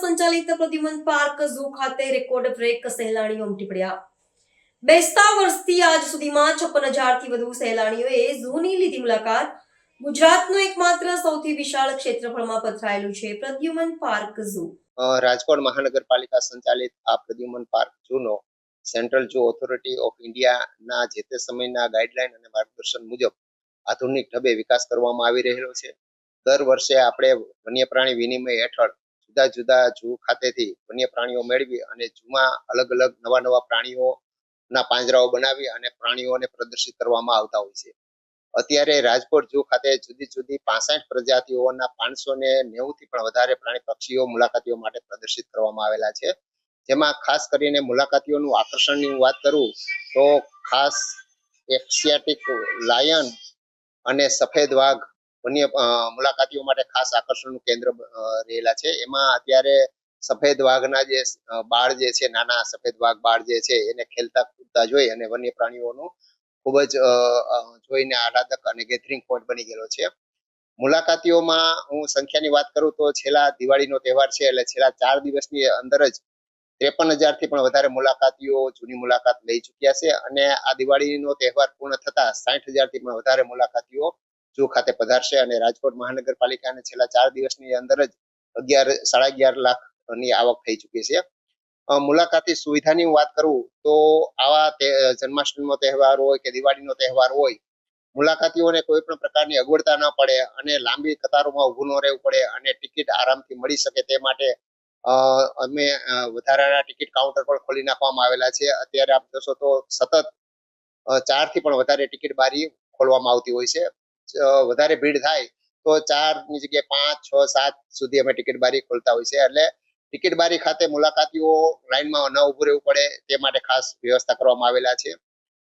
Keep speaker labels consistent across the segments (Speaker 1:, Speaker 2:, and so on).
Speaker 1: સંચાલિત Pradyuman park zoo ખાતે record break સહેલાણીઓ ઉમટી પડ્યા. બેસતા વર્ષથી આજ સુધીમાં છપ્પન હજારથી વધુ સહેલાણીઓએ ઝૂની લીધી મુલાકાત. ગુજરાતનું એકમાત્ર સૌથી વિશાળ ક્ષેત્રફળમાં પથરાયેલું છે પ્રદ્યુમન પાર્ક ઝૂ.
Speaker 2: રાજકોટ મહાનગરપાલિકા સંચાલિત આ પ્રદ્યુમન પાર્ક ઝૂનો સેન્ટ્રલ ઝૂ ઓથોરિટી ઓફ ઇન્ડિયાના જે તે સમયના ગાઈડલાઈન અને માર્ગદર્શન મુજબ આધુનિક ઢબે વિકાસ કરવામાં આવી રહેલો છે. દર વર્ષે આપણે વન્ય પ્રાણી વિનિમય હેઠળ જુદા જુદા જૂ ખાતેથી વન્ય પ્રાણીઓ મેળવી અને જૂમાં અલગ અલગ નવા નવા પ્રાણીઓના પાંજરાઓ બનાવી અને પ્રાણીઓને પ્રદર્શિત કરવામાં આવતા હોય છે. અત્યારે રાજકોટ જૂ ખાતે જુદી જુદી પાસઠ પ્રજાતિઓના પાંચસો ને નેવું થી પણ વધારે પ્રાણી પક્ષીઓ મુલાકાતીઓ માટે પ્રદર્શિત કરવામાં આવેલા છે. જેમાં ખાસ કરીને મુલાકાતીઓનું આકર્ષણની હું વાત કરું તો ખાસ એક્સિયાટિક લાયન અને સફેદ વાઘ વન્ય મુલાકાતીઓ માટે ખાસ આકર્ષણનું કેન્દ્ર રહેલા છે. એમાં અત્યારે સફેદ વાઘના જે બાળ જે છે, નાના સફેદ વાઘ બાળ જે છે, એને ખેલતા કૂદતા જોઈ અને વન્ય પ્રાણીઓનું ખૂબ જ જોઈને આહલાદક અને ગેધરિંગ પોઈન્ટ બની ગયેલો છે. મુલાકાતીઓમાં હું સંખ્યાની વાત કરું તો છેલ્લા દિવાળીનો તહેવાર છે એટલે છેલ્લા ચાર દિવસની અંદર જ ત્રેપન હજારથી પણ વધારે મુલાકાતીઓ જૂની મુલાકાત લઈ ચૂક્યા છે અને આ દિવાળીનો તહેવાર પૂર્ણ થતા સાઠ હજારથી પણ વધારે મુલાકાતીઓ ઝૂ ખાતે પધારશે અને રાજકોટ મહાનગરપાલિકાને છેલ્લા ચાર દિવસની અંદર જ અગિયાર, સાડા અગિયાર લાખની આવક થઈ ચૂકી છે. મુલાકાતી સુવિધાની વાત કરું તો આવા જન્માષ્ટમીનો તહેવાર હોય કે દિવાળીનો તહેવાર હોય, મુલાકાતીઓને કોઈ પણ પ્રકારની અગવડતા ન પડે અને લાંબી કતારોમાં ઊભું ન રહેવું પડે અને ટિકિટ આરામથી મળી શકે તે માટે અમે વધારાના ટિકિટ કાઉન્ટર પણ ખોલી નાખવામાં આવેલા છે. અત્યારે આપ જોશો તો સતત ચારથી પણ વધારે ટિકિટ બારી ખોલવામાં આવતી હોય છે. વધારે ભીડ થાય, તો ચારની જગ્યાએ પાંચ, છ, સાત સુધી અમે ટિકિટ બારી ખોલતા હોય છે એટલે ટિકિટ બારી ખાતે મુલાકાતીઓ લાઈનમાં ન ઉભું રહેવું પડે, તે માટે ખાસ વ્યવસ્થા કરવામાં આવેલા છે.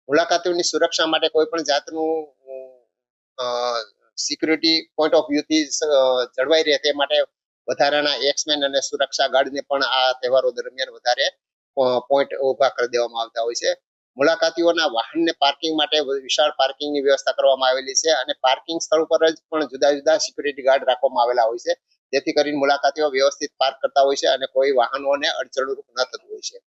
Speaker 2: મુલાકાતીઓની સુરક્ષા માટે કોઈ પણ જાતનું સિક્યુરિટી પોઈન્ટ ઓફ વ્યૂથી જળવાઈ રહે તે માટે વધારાના એક્સમેન અને સુરક્ષા ગાર્ડને પણ આ તહેવારો દરમિયાન વધારે પોઈન્ટ ઊભા કરી દેવામાં આવતા હોય છે. મુલાકાતીઓના વાહનને પાર્કિંગ માટે વિશાળ પાર્કિંગની વ્યવસ્થા કરવામાં આવેલી છે અને પાર્કિંગ સ્થળ પર જ પણ જુદા જુદા સિક્યુરિટી ગાર્ડ રાખવામાં આવેલા હોય છે. જેથી કરીને મુલાકાતીઓ વ્યવસ્થિત પાર્ક કરતા હોય છે અને કોઈ વાહનોને અડચણરૂપ ન થતું હોય છે.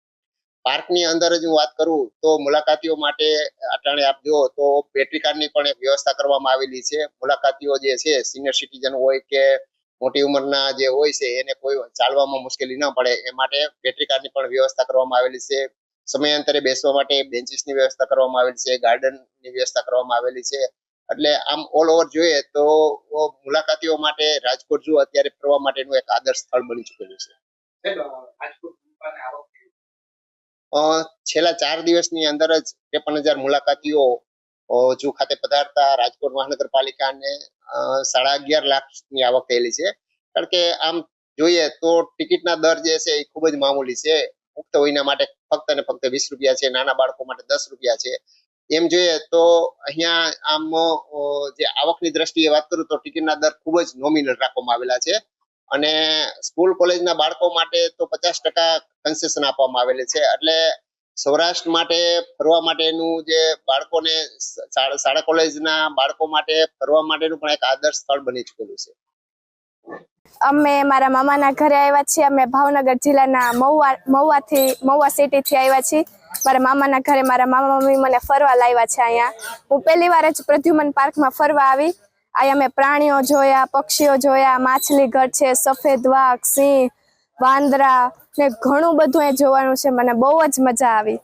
Speaker 2: પાર્કની અંદર જ હું વાત કરું તો મુલાકાતીઓ માટે અટાણે આપ જુઓ તો બેટરી કારની પણ એક વ્યવસ્થા કરવામાં આવેલી છે. મુલાકાતીઓ જે છે સિનિયર સિટીઝન હોય કે મોટી ઉંમરના જે હોય છે એને કોઈ ચાલવામાં મુશ્કેલી ન પડે. એ માટે બેટરી કારની પણ વ્યવસ્થા કરવામાં આવેલી છે. સમયાંતરે બેસવા માટે બેન્ચીસની વ્યવસ્થા કરવામાં આવેલી છે ગાર્ડનની વ્યવસ્થા કરવામાં આવેલી છે. એટલે આમ ઓલ ઓવર જોઈએ તો મુલાકાતીઓ માટે રાજકોટ જુઓ અત્યારે ફરવા માટેનું એક આદર્શ સ્થળ બની ચૂકેલું છે. છેલ્લા ચાર દિવસની અંદર જ ત્રેપન હજાર મુલાકાતીઓ જૂ ખાતે પધારતા રાજકોટ મહાનગરપાલિકાને સાડા અગિયાર લાખની આવક થયેલી છે. કારણ કે આમ જોઈએ તો ટિકિટના દર જે છે એ ખૂબ જ મામૂલી છે. પુખ્ત વયના માટે ફક્ત ને ફક્ત વીસ રૂપિયા છે, નાના બાળકો માટે દસ રૂપિયા છે. એમ જોઈએ તો અહીંયા આમ જે આવકની દ્રષ્ટિએ વાત કરું તો ટિકિટના દર ખૂબ જ નોમિનલ રાખવામાં આવેલા છે. અને સ્કૂલ કોલેજના બાળકો માટે તો પચાસ ટકા કન્સેશન આપવામાં આવેલી છે. એટલે સૌરાષ્ટ્ર માટે ફરવા માટેનું જે બાળકોને શાળા કોલેજના બાળકો માટે ફરવા માટેનું પણ એક આદર્શ સ્થળ બની ચૂકેલું છે.
Speaker 3: અમે મારા મામાના ઘરે આવ્યા છીએ. અમે ભાવનગર જિલ્લાના મહુવા, મહુવાથી, મહુવા સિટીથી આવ્યા છીએ. મારા મામાના ઘરે મારા મામા મમ્મી મને ફરવા લાવ્યા છે અહીંયા. હું પહેલી વાર જ પ્રદ્યુમન પાર્કમાં ફરવા આવી. અહીંયા મેં પ્રાણીઓ જોયા, પક્ષીઓ જોયા, માછલી ઘર છે, સફેદ વાઘ, સિંહ, વાંદરા ને ઘણું બધું એ જોવાનું છે. મને બહુ જ મજા આવી.